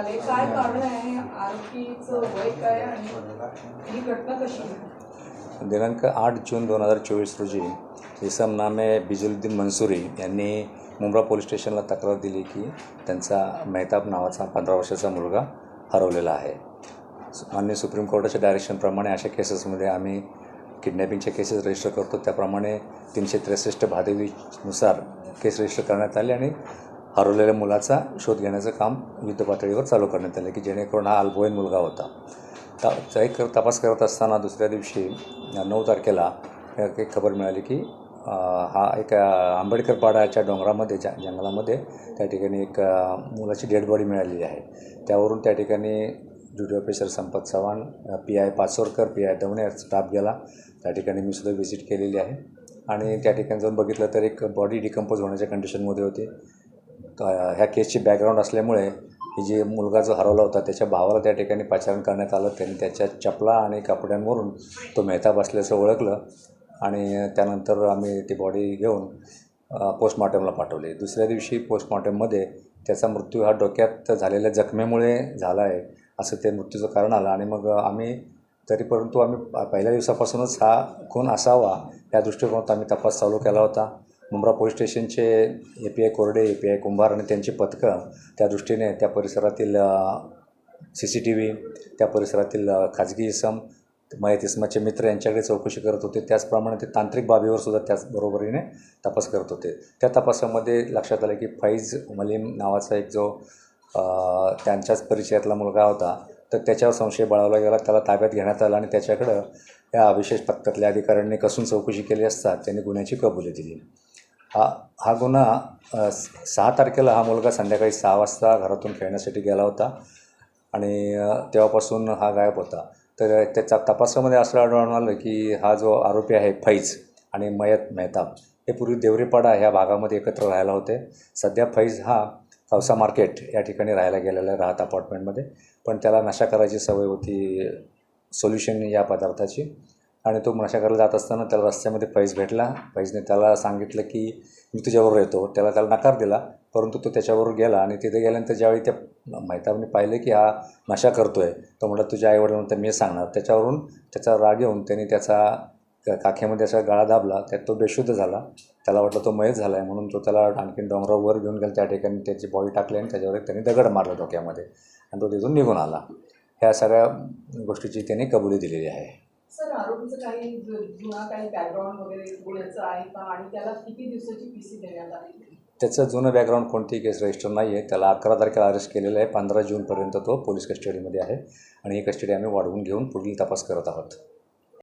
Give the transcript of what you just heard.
वय काय आणि ही घटना कशी दिनांक आठ जून दोन हजार चोवीस रोजी इसम नामे बिजुलुद्दीन मंसुरी यांनी मुंब्रा पोलीस स्टेशनला तक्रार दिली की त्यांचा मेहताब नावाचा पंधरा वर्षाचा मुलगा हरवलेला आहे. मान्य सुप्रीम कोर्टाच्या डायरेक्शनप्रमाणे अशा केसेसमध्ये आम्ही किडनॅपिंगचे केसेस रजिस्टर करतो. त्याप्रमाणे तीनशे त्रेसष्ट भादेवीनुसार केस रजिस्टर करण्यात आले आणि हरवलेल्या मुलाचा शोध घेण्याचं काम युद्ध पातळीवर चालू करण्यात आलं की जेणेकरून हा अल्पवयीन मुलगा होता. ता चा एक तपास करत असताना दुसऱ्या दिवशी नऊ तारखेला एक खबर मिळाली की हा एक आंबेडकर पाडाच्या डोंगरामध्ये जा जंगलामध्ये त्या ठिकाणी एक मुलाची डेड बॉडी मिळालेली आहे. त्यावरून त्या ठिकाणी duty officer Sampat Chavan P I Pachorkar P I Davane staff गेला. त्या ठिकाणी मी सुद्धा व्हिजिट केलेली आहे. आणि त्या ठिकाणी जाऊन बघितलं तर एक बॉडी डिकम्पोज होण्याच्या कंडिशनमध्ये होती. ह्या केसची बॅकग्राऊंड असल्यामुळे जे मुलगा जो हरवला होता त्याच्या भावाला त्या ठिकाणी पाचारण करण्यात आलं. त्यांनी त्याच्या चपला आणि कपड्यांवरून तो मेहताब असल्याचं ओळखलं आणि त्यानंतर आम्ही ती बॉडी घेऊन पोस्टमॉर्टमला पाठवली. दुसऱ्या दिवशी पोस्टमॉर्टममध्ये त्याचा मृत्यू हा डोक्यात झालेल्या जखमेमुळे झाला आहे असं ते मृत्यूचं कारण आलं. आणि मग आम्ही तरी परंतु आम्ही पहिल्या दिवसापासूनच हा खून असावा या दृष्टिकोनात आम्ही तपास चालू केला होता. मुंब्रा पोलीस स्टेशनचे ए पी आय कोरडे ए पी आय कुंभार आणि त्यांची पथकं त्या दृष्टीने त्या परिसरातील सी सी टी व्ही त्या परिसरातील खाजगी इसम मयत इसमाचे मित्र यांच्याकडे चौकशी करत होते. त्याचप्रमाणे ते तांत्रिक बाबीवर सुद्धा त्याचबरोबरीने तपास करत होते. त्या तपासामध्ये लक्षात आलं की फैज मलीम नावाचा एक जो त्यांच्याच परिचयातला मुलगा होता तर त्याच्यावर संशय बळावला गेला. त्याला ताब्यात घेण्यात आला आणि त्याच्याकडं या विशेष पथकातल्या अधिकाऱ्यांनी कसून चौकशी केली असता त्यांनी गुन्ह्याची कबुली दिली. हा हा गुन्हा सहा तारखेला हा मुलगा संध्याकाळी सहा वाजता घरातून खेळण्यासाठी गेला होता आणि तेव्हापासून हा गायब होता. तर त्याच्या तपासामध्ये असं आढळून आलं की हा जो आरोपी आहे फैज आणि मयत मेहताब हे पूर्वी देवरीपाडा ह्या भागामध्ये एकत्र राहायला होते. सध्या फैज हा कवसा मार्केट या ठिकाणी राहायला गेलेला राहत अपार्टमेंटमध्ये. पण त्याला नशा करायची सवय होती सोल्युशन या पदार्थाची. आणि तो नशा करायला जात असताना त्याला रस्त्यामध्ये फैज भेटला. फैजने त्याला सांगितलं की मी तुझ्याबरोबर येतो. त्याला त्याला नकार दिला परंतु तो त्याच्याबरोबर गेला आणि तिथे गेल्यानंतर ज्यावेळी त्या मैताबने पाहिलं की हा नशा करतो आहे तो म्हटलं तुझ्या आईवडिलांना मी सांगणार. त्याच्यावरून त्याचा राग येऊन त्याने त्याचा काखेमध्ये असा गळा दाबला त्यात तो बेशुद्ध झाला. त्याला वाटलं तो मयत झाला आहे म्हणून तो त्याला आणखीन डोंगरावर घेऊन गेला. त्या ठिकाणी त्याची बॉडी टाकली आणि त्याच्यावर त्यांनी त्याने दगड मारला डोक्यामध्ये आणि तो तिथून निघून आला. ह्या सगळ्या गोष्टीची त्याने कबुली दिलेली आहे. सर आरोपीचं काही जुना काही बॅकग्राऊंड वगैरे गुन्ह्याचं आहे का? आणि त्याला किती दिवसाची पी सी देण्यात आली? त्याचं जुनं बॅकग्राऊंड कोणतीही केस रजिस्टर नाही आहे त्याला अकरा तारखेला अरेस्ट केलेलं आहे. पंधरा जूनपर्यंत तो पोलीस कस्टडीमध्ये आहे. आणि ही कस्टडी आम्ही वाढवून घेऊन पुढील तपास करत आहोत.